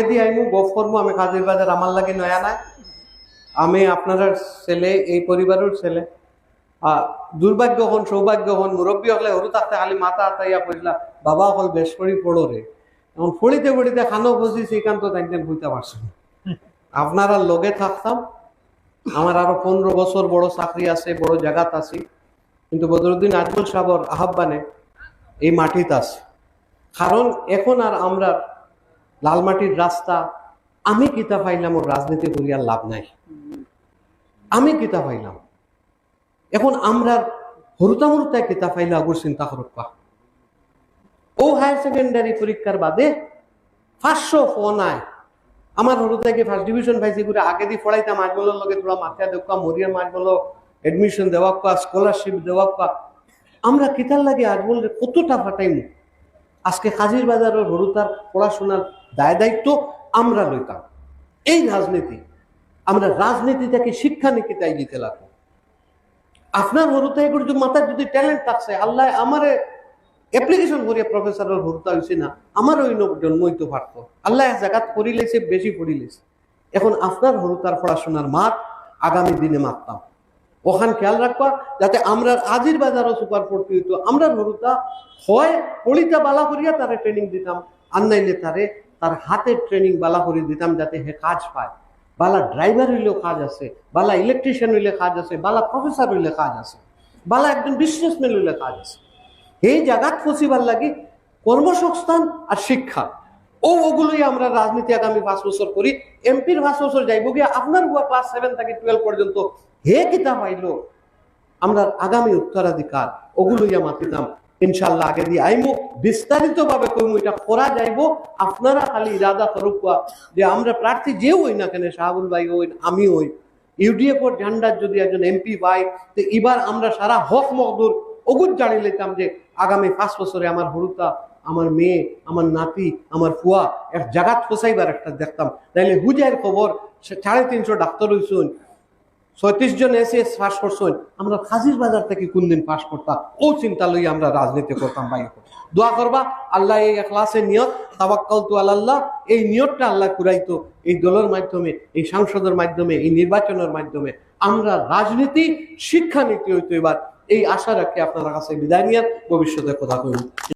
আগে দিয়ে আইমু গফ করব আমি কাজের বাজার, আমার লাগে নয়া নাই আমি আপনার ছেলে, এই পরিবারের ছেলে। দুর্ভাগ্য হন সৌভাগ্য হন মুরব্বী হলে হরু থাকতে খালি মাথা আতাইয়া পড়লা, বাবা হল বেশ করি পড়ো রে। এখন ফড়িতে ফড়িতে খানো বসি সেইখান তো একদিন বুঝতে পারছি আপনারা লগে থাকতাম। আমার আরও পনেরো বছর বড় চাকরি আছে, বড় জায়গাত আছি। কিন্তু বদরুদ্দিন আজমল সাবর আহ্বানে এই মাটিতে আছে। কারণ এখন আর আমরা লাল মাটির রাস্তা, আমি কিতা পাইলাম ওর রাজনীতি করিয়ার লাভ নাই। আমি কিতা পাইলাম? এখন আমরা হরুতা মুরুতায় কিতা পাইলে আগর চিন্তা করত পা ও হায়ার সেকেন্ডারি পরীক্ষার বাদে পাঁচশো ফোন আয় আমার হরু থেকে ফার্স্ট ডিভিশন পাইছি করে আগে দিয়ে পড়াইতাম আজ লগে, তোরা মাথা দেখা মরিয়া মাছ বলো এডমিশন দেওয়া স্কলারশিপ দেওয়া আমরা কিতার লাগে আজ বললে কতটা ফাটাইমু? আজকে কাজীর বাজারের হরুতার পড়াশোনার দায় দায়িত্ব আমরা লইতাম। এই রাজনীতি, আমরা রাজনীতিটাকে শিক্ষা নিকিতাই দিতে লাগবো। আপনার হরুতা এগুলো যদি মাথায় যদি ট্যালেন্ট থাকছে আল্লাহ আমারে অ্যাপ্লিকেশন করিয়া প্রফেসরের হরুতা হয়েছে না, আমার ওই জন্ম হইতে পারত। আল্লাহ জায়গাত পড়িলেছে বেশি পড়িলেছে। এখন আপনার হরুতার পড়াশোনার মাঠ আগামী দিনে মারতাম ওখান খেয়াল রাখবা, যাতে আমরা আজির বাজারও সুপার পড়তে হইতো আমরা হরুতা হয় পড়িতা বালা করিয়া তারে ট্রেনিং দিতাম। আর তারে, তার হাতের ট্রেনিং বালা করে দিতাম যাতে হে কাজ পায়। বালা ড্রাইভার হইলেও কাজ আছে, বালা ইলেকট্রিশিয়ান হইলে কাজ আছে, বালা প্রফেসর হইলে কাজ আছে, বালা একজন বিজনেসম্যান হইলে কাজ আছে। এই জায়গাত ফসিবার লাগে কর্মসংস্থান আর শিক্ষা। ও ওগুলোই আমরা রাজনীতি আগামী পাঁচ বছর করি। এমপির পাঁচ বছর যাইব গিয়ে আপনার বুয়া ক্লাস সেভেন থেকে টুয়েলভ পর্যন্ত হে কিতাব আইলো আমরা আগামী উত্তরাধিকার ওগুলোই মাতিতাম ইনশাল্লাহ আগে দিয়ে আইমু বিস্তারিত ভাবে কইমু, এটা করা যাইব। আপনারা খালি ইরাদা করুকা যে আমরা প্রার্থী যে হই না কেন, শাহাবুল ভাই হই, আমি হই। ওর ঝান্ডার যদি একজন এমপি পাই তো এবার আমরা সারা হক মকদুর অগুত জানি লইতাম যে আগামী পাঁচ বছরে আমার হরুতা, আমার মেয়ে, আমার নাতি, আমার ফুয়া, এক জাগাত ফসাইবার একটা দেখতাম। তাইলে হুজাইয়ের খবর সাড়ে তিনশো ডাক্তার হইছুন ছয়ত্রিশ জন এসে পাস করছেন, আমরা খাজির বাজার থেকে কোন দিন পাস করতাম? ও চিন্তা লই আমরা রাজনীতি করতাম, ভাই। দোয়া করবা, আল্লাহ এই ক্লাসের নিয়ত তাবাক্কাল তু আল্লাহ এই নিয়তটা আল্লাহ কুরাইতো এই দলের মাধ্যমে, এই সংসদের মাধ্যমে, এই নির্বাচনের মাধ্যমে। আমরা রাজনীতি, শিক্ষানীতি হইতো এবার। এই আশা রাখি আপনার কাছে বিদায় নিয়ে ভবিষ্যতে কথা কইব।